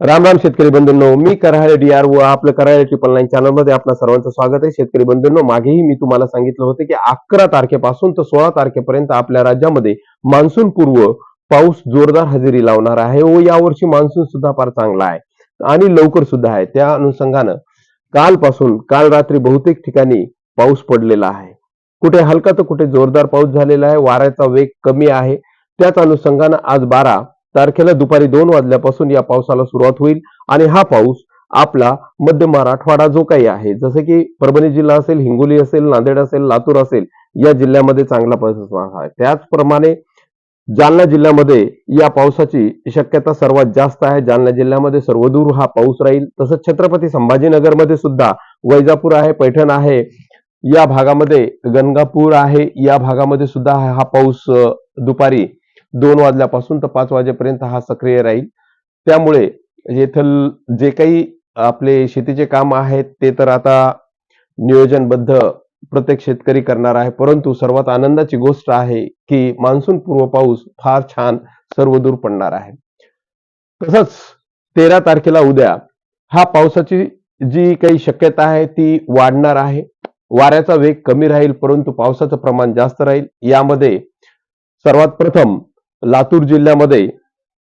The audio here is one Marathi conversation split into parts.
राम राम शेतकरी बंधूंनो मी कराळे डी आर व आपलं कराळे ट्रिपल नाईन चॅनलमध्ये आपलं सर्वांचं स्वागत आहे. शेतकरी बंधूंनो मागेही मी तुम्हाला सांगितलं होतं की अकरा तारखेपासून तर सोळा तारखेपर्यंत आपल्या राज्यामध्ये मान्सून पूर्व पाऊस जोरदार हजेरी लावणार आहे व यावर्षी मान्सून सुद्धा फार चांगला आहे आणि लवकर सुद्धा आहे. त्या अनुषंगानं कालपासून काल रात्री बहुतेक ठिकाणी पाऊस पडलेला आहे. कुठे हलका तर कुठे जोरदार पाऊस झालेला आहे. वाऱ्याचा वेग कमी आहे. त्याच अनुषंगानं आज बारा तारखेला दुपारी दोन वाजल्यापासून या पावसाला सुरुवात होईल आणि हा पाऊस आपला मध्य मराठवाडा जो काही आहे जसं की परभणी जिल्हा असेल हिंगोली असेल नांदेड असेल लातूर असेल या जिल्ह्यामध्ये चांगला पाऊस असणार आहे. त्याचप्रमाणे जालना जिल्ह्यामध्ये या पावसाची शक्यता सर्वात जास्त आहे. जालना जिल्ह्यामध्ये सर्वदूर हा पाऊस राहील. तसंच छत्रपती संभाजीनगरमध्ये सुद्धा वैजापूर आहे पैठण आहे या भागामध्ये गंगापूर आहे या भागामध्ये सुद्धा हा पाऊस दुपारी दोन वाजल्यापासून तर पाच वाजेपर्यंत हा सक्रिय राहील. त्यामुळे येथील जे काही आपले शेतीचे काम आहेत ते तर आता नियोजनबद्ध प्रत्येक शेतकरी करणार आहे. परंतु सर्वात आनंदाची गोष्ट आहे की मान्सून पूर्व पाऊस फार छान सर्वदूर पडणार आहे. तसंच तेरा तारखेला उद्या हा पावसाची जी काही शक्यता आहे ती वाढणार आहे. वाऱ्याचा वेग कमी राहील परंतु पावसाचं प्रमाण जास्त राहील. यामध्ये सर्वात प्रथम लातूर जिल्ह्यामध्ये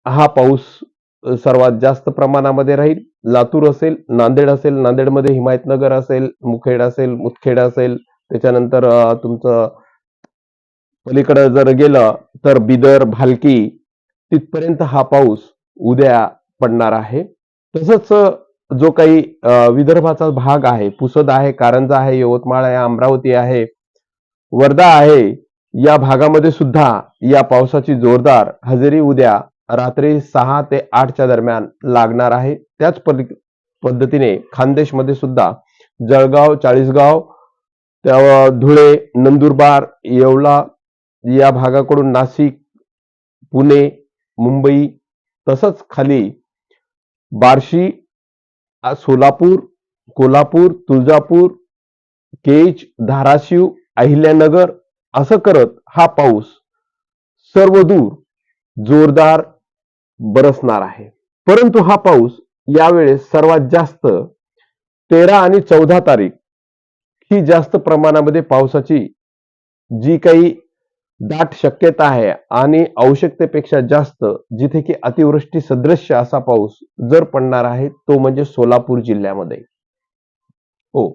हा पाऊस सर्वात जास्त प्रमाणामध्ये राहील. लातूर असेल नांदेड असेल नांदेडमध्ये हिमायतनगर असेल मुखेड असेल मुदखेड असेल. त्याच्यानंतर तुमचं पलीकडे जर गेलं तर बिदर भालकी तिथपर्यंत हा पाऊस उद्या पडणार आहे. तसंच जो काही विदर्भाचा भाग आहे पुसद आहे कारंजा आहे यवतमाळ आहे अमरावती आहे वर्धा आहे या भागामध्ये सुद्धा या पावसाची जोरदार हजेरी उद्या रात्री सहा ते आठच्या दरम्यान लागणार आहे. त्याच पद्धतीने खानदेशमध्ये सुद्धा जळगाव चाळीसगाव त्या धुळे नंदुरबार येवला या भागाकडून नाशिक पुणे मुंबई तसंच खाली बार्शी सोलापूर कोल्हापूर तुळजापूर केज धाराशिव अहिल्यानगर असं करत हा पाऊस सर्वदूर जोरदार बरसणार आहे. परंतु हा पाऊस यावेळेस सर्वात जास्त तेरा आणि चौदा तारीख ही जास्त प्रमाणामध्ये पावसाची जी काही दाट शक्यता आहे आणि आवश्यकतेपेक्षा जास्त जिथे की अतिवृष्टी सदृश्य असा पाऊस जर पडणार आहे तो म्हणजे सोलापूर जिल्ह्यामध्ये. हो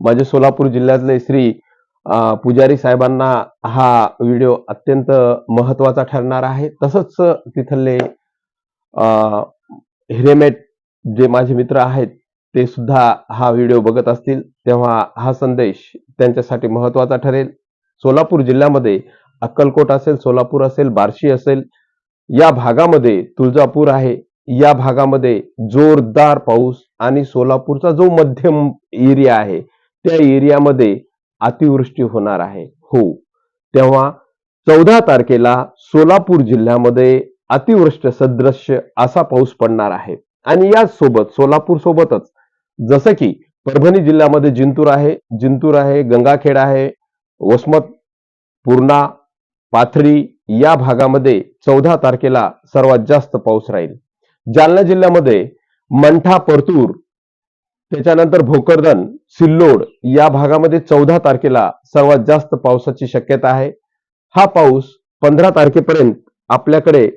माझे सोलापूर जिल्ह्यातले श्री पुजारी साहेबांना हा व्हिडिओ अत्यंत महत्त्वाचा ठरणार आहे. तसंच तिथले हिरेमेट जे माझे मित्र आहेत ते सुद्धा हा व्हिडिओ बघत असतील. तेव्हा हा संदेश त्यांच्यासाठी महत्त्वाचा ठरेल. सोलापूर जिल्ह्यामध्ये अक्कलकोट असेल सोलापूर असेल बार्शी असेल या भागामध्ये तुळजापूर आहे. या भागामध्ये जोरदार पाऊस आणि सोलापूरचा जो मध्यम एरिया आहे त्या एरियामध्ये अतिवृष्टी होणार आहे. हो. तेव्हा चौदा तारखेला सोलापूर जिल्ह्यामध्ये अतिवृष्ट सदृश्य असा पाऊस पडणार आहे. आणि याच सोबत सोलापूर सोबतच जसं की परभणी जिल्ह्यामध्ये जिंतूर आहे. जिंतूर आहे गंगाखेड आहे वसमत पूर्णा पाथरी या भागामध्ये चौदा तारखेला सर्वात जास्त पाऊस राहील. जालना जिल्ह्यामध्ये मंठा परतूर त्याच्यानंतर भोकरदन सिल्लोड या भागामध्ये चौदा तारखेला सर्वात जास्त पावसाची शक्यता आहे. हा पाऊस पंधरा तारखेपर्यंत आपल्याकडे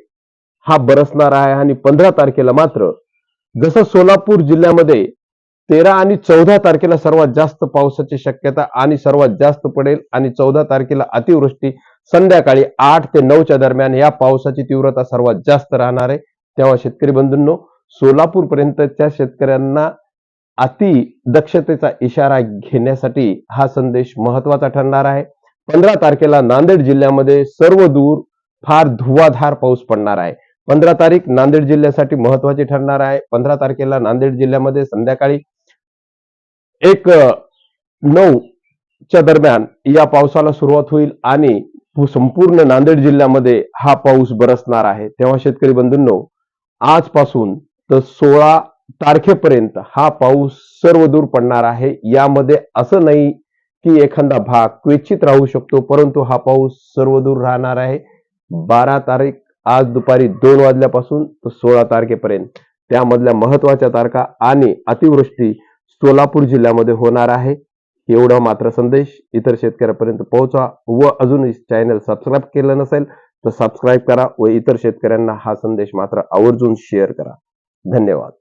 हा बरसणार आहे आणि पंधरा तारखेला मात्र जसं सोलापूर जिल्ह्यामध्ये तेरा आणि चौदा तारखेला सर्वात जास्त पावसाची शक्यता आणि सर्वात जास्त पडेल आणि चौदा तारखेला अतिवृष्टी संध्याकाळी आठ ते नऊच्या दरम्यान या पावसाची तीव्रता सर्वात जास्त राहणार आहे. तेव्हा शेतकरी बंधूंनो सोलापूर पर्यंतच्या शेतकऱ्यांना अति दक्षतेचा इशारा घेण्यासाठी हा संदेश महत्त्वाचा ठरणार आहे. पंधरा तारखेला नांदेड जिल्ह्यामध्ये सर्व दूर फार धुवाधार पाऊस पडणार आहे. पंधरा तारीख नांदेड जिल्ह्यासाठी महत्वाची ठरणार आहे. पंधरा तारखेला नांदेड जिल्ह्यामध्ये संध्याकाळी एक नऊ च्या दरम्यान या पावसाला सुरुवात होईल आणि संपूर्ण नांदेड जिल्ह्यामध्ये हा पाऊस बरसणार आहे. तेव्हा शेतकरी बंधूंनो आजपासून तर सोळा तारखेपर्यंत हा पाऊस सर्व दूर पडणार आहे. यामध्ये असं नाही की एखादा भाग क्वचित राहू शकतो परंतु हा पाऊस सर्व दूर राहणार आहे. बारा तारीख आज दुपारी दोन वाजल्यापासून तर सोळा तारखेपर्यंत. त्यामधल्या महत्त्वाच्या तारखा आणि अतिवृष्टी सोलापूर जिल्ह्यामध्ये होणार आहे. एवढा मात्र संदेश इतर शेतकऱ्यापर्यंत पोहोचवा व अजूनही चॅनल सबस्क्राईब केलं नसेल तर सबस्क्राईब करा व इतर शेतकऱ्यांना हा संदेश मात्र आवर्जून शेअर करा. धन्यवाद.